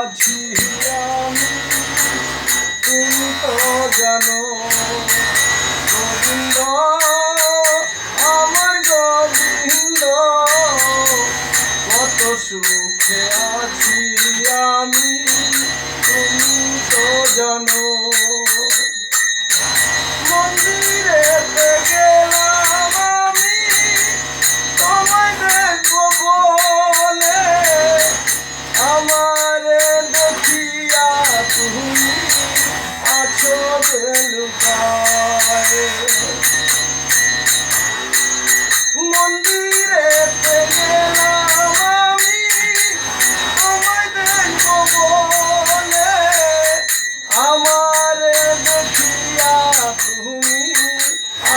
আছি আমি তুমি তো জানো। গোবিন্দ আমার গোবিন্দ কত সুখে আমি তুমি তো জানো।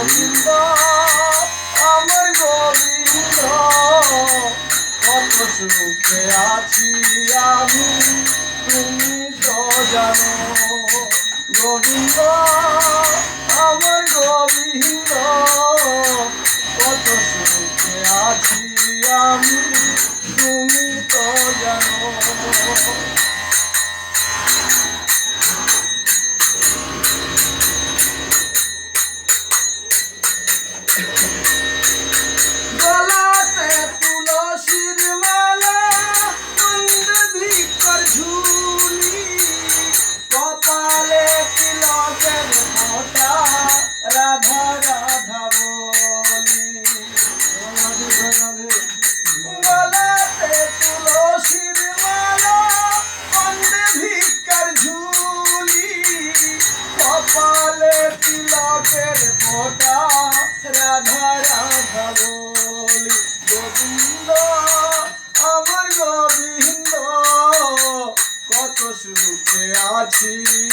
গোবিন্দ আমার গোবিন্দ কত সুখে আছি আমি তুমি তো জানো গোবিন্দ আমার গোবিন্দ কত সুখে আছি, আমি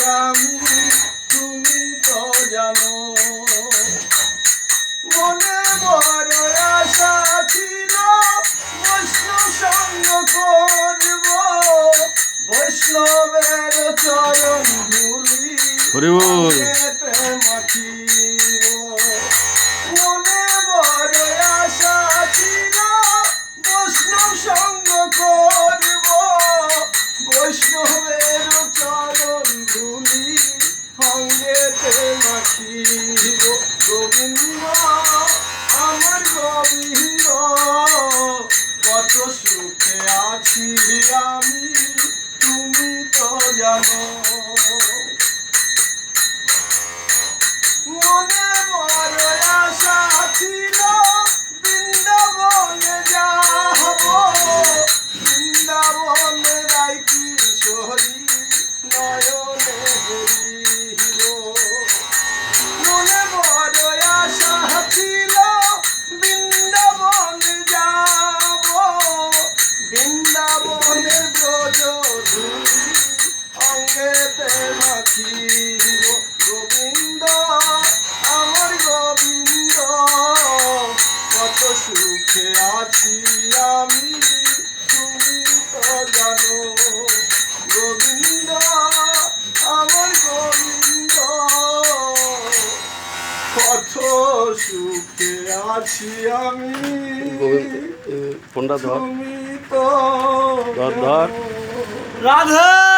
আমি তুমি তো জানো। মনে বড় আশা ছিল বৈষ্ণব সঙ্গ করব। বৈষ্ণবের চরণ ধুলি হরি সঙ্গেতে মাখিব গোবিন্দ, আমার গোবিন্দ, কত সুখে আছি আমি, তুমি তো জানো। মনে বড় আশা ছিল সুখে আছি আমি তুমি তো জানো গোবিন্দ আমার গোবিন্দ। কত সুখে আছি আমি তুমি তো রাধে!